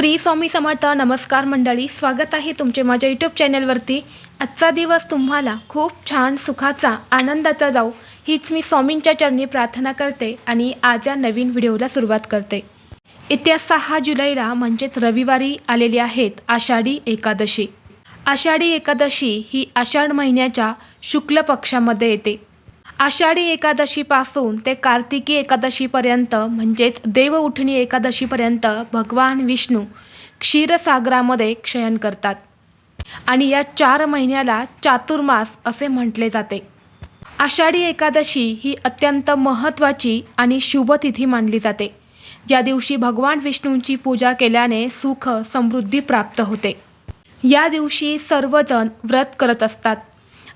श्री स्वामी समर्थ नमस्कार मंडळी स्वागत आहे तुमचे माझ्या यूट्यूब चॅनलवरती आजचा दिवस तुम्हाला खूप छान सुखाचा आनंदाचा जाऊ हीच मी स्वामींच्या चरणी प्रार्थना करते आणि आज या नवीन व्हिडिओला सुरुवात करते. येत्या सहा जुलैला म्हणजेच रविवारी आलेली आहेत आषाढी एकादशी. आषाढी एकादशी ही आषाढ महिन्याच्या शुक्ल पक्षामध्ये येते. आषाढी एकादशीपासून ते कार्तिकी एकादशीपर्यंत म्हणजेच देव उठणी एकादशीपर्यंत भगवान विष्णू क्षीरसागरामध्ये क्षयन करतात. आणि या चार महिन्याला चातुर्मास असे म्हटले जाते. आषाढी एकादशी ही अत्यंत महत्त्वाची आणि शुभ तिथी मानली जाते. या दिवशी भगवान विष्णूंची पूजा केल्याने सुख समृद्धी प्राप्त होते. या दिवशी सर्वजण व्रत करत असतात.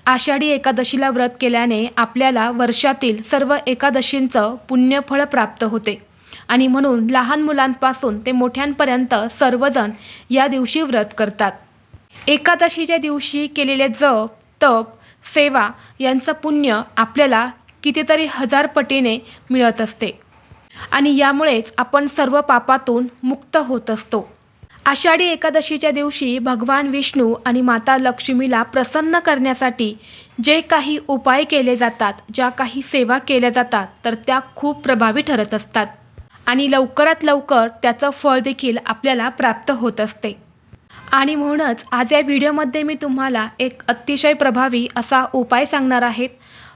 आषाढी एकादशीला व्रत केल्याने आपल्याला वर्षातील सर्व एकादशींचं पुण्यफळ प्राप्त होते. आणि म्हणून लहान मुलांपासून ते मोठ्यांपर्यंत सर्वजण या दिवशी व्रत करतात. एकादशीच्या दिवशी केलेले जप तप सेवा यांचं पुण्य आपल्याला कितीतरी हजार पटीने मिळत असते. आणि यामुळेच आपण सर्व पापातून मुक्त होत असतो. आषाढी एकादशीच्या दिवशी भगवान विष्णू आणि माता लक्ष्मीला प्रसन्न करण्यासाठी जे काही उपाय केले जातात ज्या काही सेवा केल्या जातात तर त्या खूप प्रभावी ठरत असतात. आणि लवकरात लवकर त्याचं फळ देखील आपल्याला प्राप्त होत असते. आणि म्हणूनच आज या व्हिडिओमध्ये मी तुम्हाला एक अतिशय प्रभावी असा उपाय सांगणार आहेत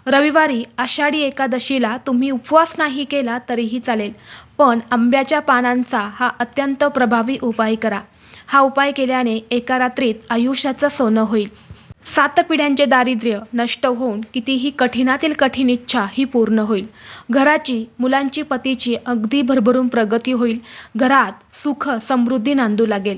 रविवारी आषाढी एकादशीला तुम्ही उपवास नाही केला तरीही चालेल पण आंब्याच्या पानांचा हा अत्यंत प्रभावी उपाय करा. हा उपाय केल्याने एका रात्रीत आयुष्याचं सोनं होईल. सात पिढ्यांचे दारिद्र्य नष्ट होऊन कितीही कठीणातील कठीण इच्छा ही पूर्ण होईल. घराची मुलांची पतीची अगदी भरभरून प्रगती होईल. घरात सुख समृद्धी नांदू लागेल.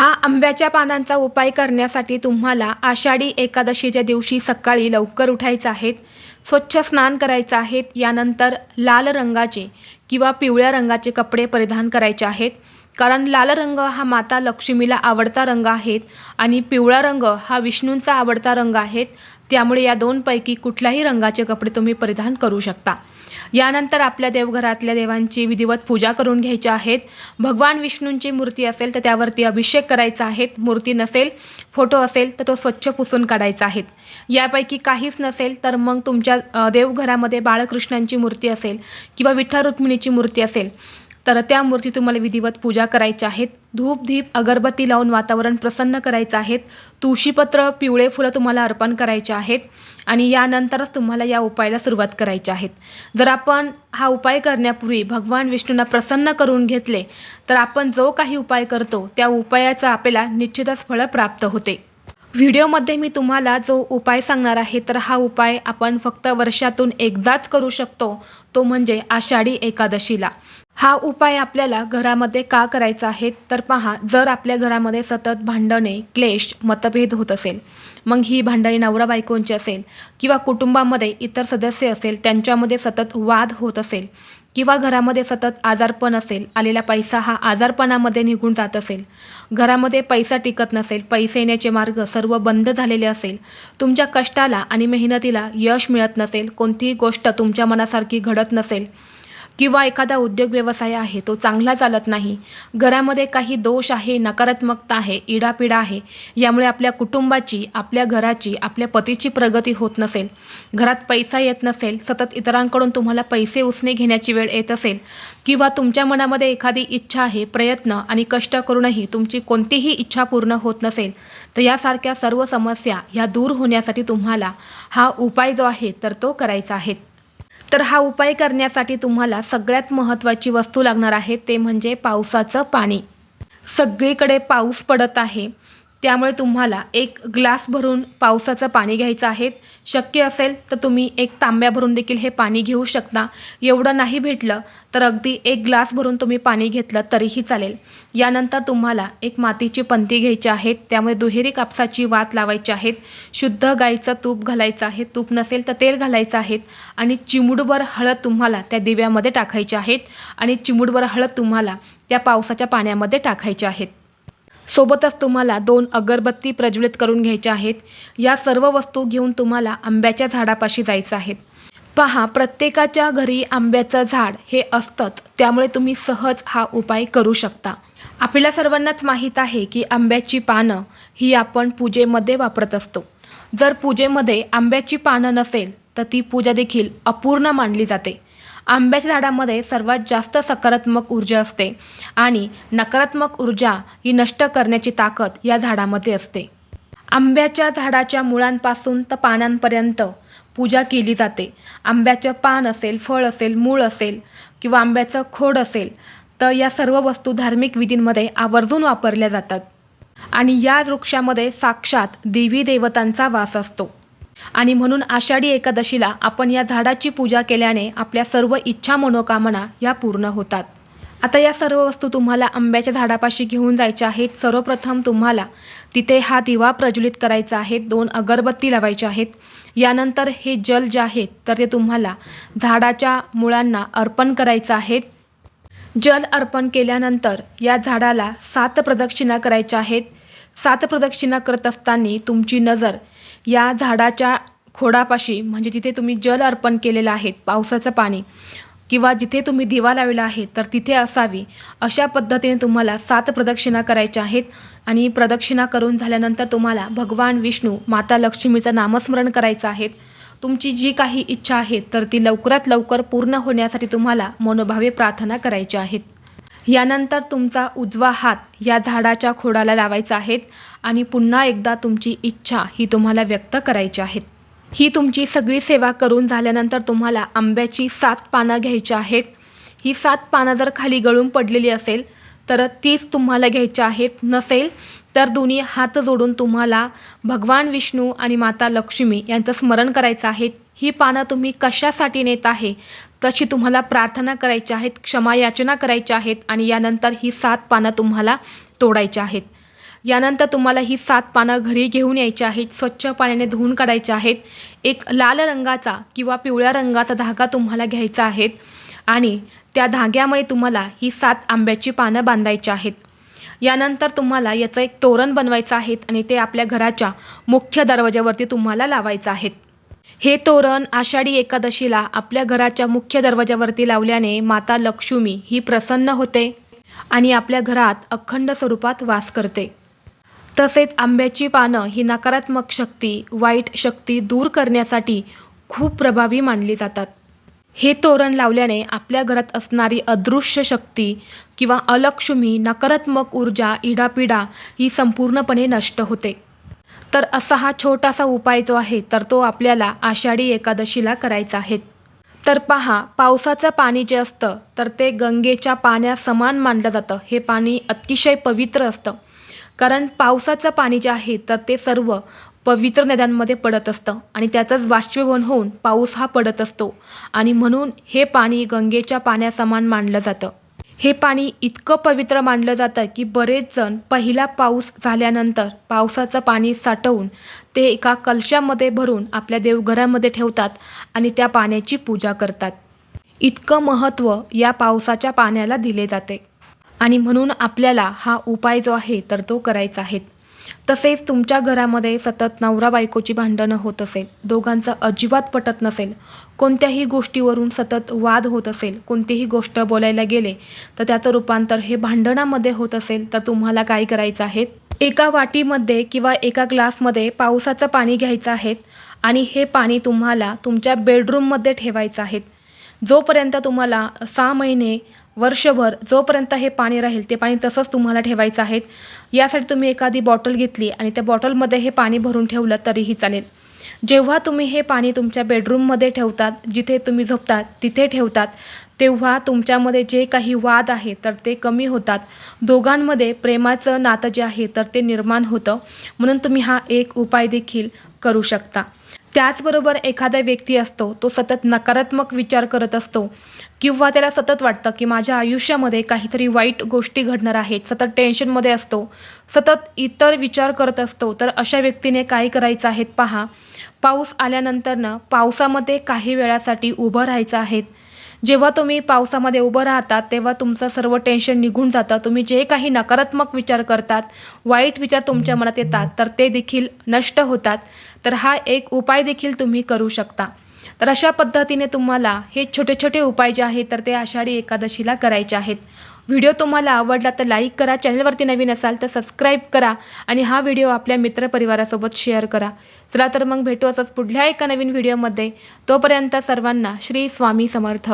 हा आंब्याच्या पानांचा उपाय करण्यासाठी तुम्हाला आषाढी एकादशीच्या दिवशी सकाळी लवकर उठायचं आहे स्वच्छ स्नान करायचं आहे यानंतर लाल रंगाचे किंवा पिवळ्या रंगाचे कपडे परिधान करायचे आहेत. कारण लाल रंग हा माता लक्ष्मीला आवडता रंग आहेत आणि पिवळा रंग हा विष्णूंचा आवडता रंग आहेत त्यामुळे या दोनपैकी कुठल्याही रंगाचे कपडे तुम्ही परिधान करू शकता. यानंतर आपल्या देवघरातल्या देवांची विधिवत पूजा करून घ्यायची आहेत. भगवान विष्णूंची मूर्ती असेल तर त्यावरती अभिषेक करायचा आहे मूर्ती नसेल फोटो असेल तर तो स्वच्छ पुसून काढायचा आहे यापैकी काहीच नसेल तर मग तुमच्या देवघरामध्ये बाळकृष्णांची मूर्ती असेल किंवा विठ्ठल रुक्मिणीची मूर्ती असेल. तर त्या मूर्ती तुम्हाला विधिवत पूजा करायच्या आहेत धूप धीप अगरबत्ती लावून वातावरण प्रसन्न करायचं आहेत तुळशीपत्र पिवळे फुलं तुम्हाला अर्पण करायचे आहेत. आणि यानंतरच तुम्हाला या उपायाला सुरुवात करायची आहेत जर आपण हा उपाय करण्यापूर्वी भगवान विष्णूंना प्रसन्न करून घेतले तर आपण जो काही उपाय करतो त्या उपायाचं आपल्याला निश्चितच फळं प्राप्त होते. व्हिडिओमध्ये मी तुम्हाला जो उपाय सांगणार आहे तर हा उपाय आपण फक्त वर्षातून एकदाच करू शकतो. तो म्हणजे आषाढी एकादशीला. हा उपाय आपल्याला घरामध्ये का करायचा आहे? तर पहा जर आपल्या घरामध्ये सतत भांडणे क्लेश मतभेद होत असेल मग ही भांडणी नवरा बायकोंची असेल किंवा कुटुंबामध्ये इतर सदस्य असेल त्यांच्यामध्ये सतत वाद होत असेल किंवा घरामध्ये सतत आजारपण असेल आलेला पैसा हा आजारपणामध्ये निघून जात असेल घरामध्ये पैसा टिकत नसेल पैसे येण्याचे मार्ग सर्व बंद झालेले असेल तुमच्या कष्टाला आणि मेहनतीला यश मिळत नसेल कोणतीही गोष्ट तुमच्या मनासारखी घडत नसेल किंवा एखादा उद्योग व्यवसाय आहे तो चांगला चालत नाही. घरामध्ये काही दोष आहे नकारात्मकता आहे इडापिडा आहे यामुळे आपल्या कुटुंबाची आपल्या घराची आपल्या पतीची प्रगती होत नसेल. घरात पैसा येत नसेल सतत इतरांकडून तुम्हाला पैसे उसने घेण्याची वेळ येत असेल किंवा तुमच्या मनामध्ये एखादी इच्छा आहे प्रयत्न आणि कष्ट करूनही तुमची कोणतीही इच्छा पूर्ण होत नसेल तर यासारख्या सर्व समस्या ह्या दूर होण्यासाठी तुम्हाला हा उपाय जो आहे तर तो करायचा आहे. तर हा उपाय करण्यासाठी तुम्हाला सगळ्यात महत्त्वाची वस्तू लागणार आहे ते म्हणजे पावसाचं पाणी. सगळीकडे पाऊस पडत आहे. त्यामुळे तुम्हाला एक ग्लास भरून पावसाचं पाणी घ्यायचं आहे शक्य असेल तर तुम्ही एक तांब्या भरून देखील हे पाणी घेऊ शकता. एवढं नाही भेटलं तर अगदी एक ग्लास भरून तुम्ही पाणी घेतलं तरीही चालेल. यानंतर तुम्हाला एक मातीची पंती घ्यायची आहेत. त्यामुळे दुहेरी कापसाची वात लावायची आहेत. शुद्ध गाईचं तूप घालायचं आहे. तूप नसेल तर तेल घालायचं आहे आणि चिमुडभर हळद तुम्हाला त्या दिव्यामध्ये टाकायची आहेत. आणि चिमुडभर हळद तुम्हाला त्या पावसाच्या पाण्यामध्ये टाकायचे आहेत. सोबतच तुम्हाला दोन अगरबत्ती प्रज्वलित करून घ्यायच्या आहेत. या सर्व वस्तू घेऊन तुम्हाला आंब्याच्या झाडापाशी जायचं आहे. पहा प्रत्येकाच्या घरी आंब्याचं झाड हे असतंच. त्यामुळे तुम्ही सहज हा उपाय करू शकता. आपल्याला सर्वांनाच माहीत आहे की आंब्याची पानं ही आपण पूजेमध्ये वापरत असतो. जर पूजेमध्ये आंब्याची पानं नसेल तर ती पूजा देखील अपूर्ण मानली जाते. आंब्याच्या झाडामध्ये सर्वात जास्त सकारात्मक ऊर्जा असते आणि नकारात्मक ऊर्जा ही नष्ट करण्याची ताकद या झाडामध्ये असते. आंब्याच्या झाडाच्या मुळांपासून तर पानांपर्यंत पूजा केली जाते. आंब्याचं पान असेल फळ असेल मूळ असेल किंवा आंब्याचं खोड असेल तर या सर्व वस्तू धार्मिक विधींमध्ये आवर्जून वापरल्या जातात. आणि या वृक्षामध्ये साक्षात देवी देवतांचा वास असतो. आणि म्हणून आषाढी एकादशीला आपण या झाडाची पूजा केल्याने आपल्या सर्व इच्छा मनोकामना या पूर्ण होतात. आता या सर्व वस्तू तुम्हाला आंब्याच्या झाडापाशी घेऊन जायच्या आहेत. सर्वप्रथम तुम्हाला तिथे हा दिवा प्रज्वलित करायचा आहे. दोन अगरबत्ती लावायच्या आहेत. यानंतर हे जल जे आहेत तर ते तुम्हाला झाडाच्या मुळांना अर्पण करायचं आहे. जल अर्पण केल्यानंतर या झाडाला सात प्रदक्षिणा करायच्या आहेत. सात प्रदक्षिणा करत असताना तुमची नजर या झाडाच्या खोडापाशी म्हणजे जिथे तुम्ही जल अर्पण केलेलं आहे पावसाचं पाणी किंवा जिथे तुम्ही दिवा लावलेला आहे तर तिथे असावी. अशा पद्धतीने तुम्हाला सात प्रदक्षिणा करायच्या आहेत. आणि प्रदक्षिणा करून झाल्यानंतर तुम्हाला भगवान विष्णू माता लक्ष्मीचं नामस्मरण करायचं आहे तुमची जी काही इच्छा आहे तर ती लवकरात लवकर पूर्ण होण्यासाठी तुम्हाला मनोभावे प्रार्थना करायची आहेत. यानंतर तुमचा उजवा हात या झाडाच्या खोडाला लावायचा आहे आणि पुन्हा एकदा तुमची इच्छा ही तुम्हाला व्यक्त करायची आहे ही तुमची सगळी सेवा करून झाल्यानंतर तुम्हाला आंब्याची सात पानं घ्यायची आहेत. ही सात पानं जर खाली गळून पडलेली असेल तर तीच तुम्हाला घ्यायची आहेत. नसेल तर दोन्ही हात जोडून तुम्हाला भगवान विष्णू आणि माता लक्ष्मी यांचं स्मरण करायचं आहे. ही पानं तुम्ही कशासाठी नेत आहे? तशी तुम्हाला प्रार्थना करायची आहेत क्षमा याचना करायच्या आहेत आणि यानंतर ही सात पानं तुम्हाला तोडायची आहेत. यानंतर तुम्हाला ही सात पानं घरी घेऊन यायची आहेत स्वच्छ पाण्याने धुवून काढायचे आहेत. एक लाल रंगाचा किंवा पिवळ्या रंगाचा धागा तुम्हाला घ्यायचा आहे आणि त्या धाग्यामुळे तुम्हाला ही सात आंब्याची पानं बांधायची आहेत. यानंतर तुम्हाला याचं एक तोरण बनवायचं आहे आणि ते आपल्या घराच्या मुख्य दरवाज्यावरती तुम्हाला लावायचं आहे हे तोरण आषाढी एकादशीला आपल्या घराच्या मुख्य दरवाज्यावरती लावल्याने माता लक्ष्मी ही प्रसन्न होते आणि आपल्या घरात अखंड स्वरूपात वास करते. तसेच आंब्याची पानं ही नकारात्मक शक्ती वाईट शक्ती दूर करण्यासाठी खूप प्रभावी मानली जातात. हे तोरण लावल्याने आपल्या घरात असणारी अदृश्य शक्ती किंवा अलक्ष्मी नकारात्मक ऊर्जा इडापिडा ही संपूर्णपणे नष्ट होते. तर असा हा छोटासा उपाय जो आहे तर तो आपल्याला आषाढी एकादशीला करायचा आहे. तर पहा पावसाचं पाणी जे असतं तर ते गंगेच्या पाण्यासमान मानलं जातं. हे पाणी अतिशय पवित्र असतं. कारण पावसाचं पाणी जे आहे तर ते सर्व पवित्र नद्यांमध्ये पडत असतं आणि त्याचंच बाष्पीभवन होऊन पाऊस हा पडत असतो. आणि म्हणून हे पाणी गंगेच्या पाण्यासमान मानलं जातं. हे पाणी इतकं पवित्र मानलं जातं की बरेच जण पहिला पाऊस झाल्यानंतर पावसाचं पाणी साठवून ते एका कलशामध्ये भरून आपल्या देवघरामध्ये ठेवतात आणि त्या पाण्याची पूजा करतात. इतकं महत्त्व या पावसाच्या पाण्याला दिले जाते. आणि म्हणून आपल्याला हा उपाय जो आहे तर तो करायचा आहे. तसेच तुमच्या घरामध्ये सतत नवरा बायकोची भांडणं होत असेल दोघांचं अजिबात पटत नसेल कोणत्याही गोष्टीवरून सतत वाद होत असेल कोणतीही गोष्ट बोलायला गेले तर त्याचं रूपांतर हे भांडणामध्ये होत असेल तर तुम्हाला काय करायचं आहे? एका वाटीमध्ये किंवा एका ग्लासमध्ये पावसाचं पाणी घ्यायचं आहे आणि हे पाणी तुम्हाला तुमच्या बेडरूममध्ये ठेवायचं आहे. जोपर्यंत तुम्हाला सहा महिने वर्षभर जोपर्यंत हे पाणी राहील ते पाणी तसंच तुम्हाला ठेवायचं आहे. यासाठी तुम्ही एखादी बॉटल घेतली आणि त्या बॉटलमध्ये हे पाणी भरून ठेवलं तरीही चालेल. जेव्हा तुम्ही हे पाणी तुमच्या बेडरूममध्ये ठेवतात जिथे तुम्ही झोपतात तिथे ठेवतात तेव्हा तुमच्यामध्ये जे काही वाद आहे तर ते कमी होतात. दोघांमध्ये प्रेमाचं नातं जे आहे तर ते निर्माण होतं. म्हणून तुम्ही हा एक उपाय देखील करू शकता. त्याचबरोबर एखादा व्यक्ती असतो तो सतत नकारात्मक विचार करत असतो किंवा त्याला सतत वाटतं की माझ्या आयुष्यामध्ये काहीतरी वाईट गोष्टी घडणार आहेत सतत टेन्शनमध्ये असतो सतत इतर विचार करत असतो तर अशा व्यक्तीने काय करायचं आहे पहा. पाऊस आल्यानंतरनं पावसामध्ये काही वेळासाठी उभं राहायचं आहेत जेव्हा तुम्ही पावसामध्ये उभं राहतात तेव्हा तुमचं सर्व टेन्शन निघून जातं. तुम्ही जे काही नकारात्मक विचार करतात वाईट विचार तुमच्या मनात येतात तर ते देखील नष्ट होतात. तर हा एक उपाय देखील तुम्ही करू शकता. तर अशा पद्धतीने तुम्हाला हे छोटे छोटे उपाय जे आहेत तर ते आषाढी एकादशीला करायचे आहेत. व्हिडिओ तुम्हाला आवडला तर लाईक करा चॅनलवरती नवीन असाल तर सबस्क्राईब करा आणि हा व्हिडिओ आपल्या मित्रपरिवारासोबत शेअर करा. चला तर मग भेटू असंच पुढल्या एका नवीन व्हिडिओमध्ये. तोपर्यंत सर्वांना श्री स्वामी समर्थ.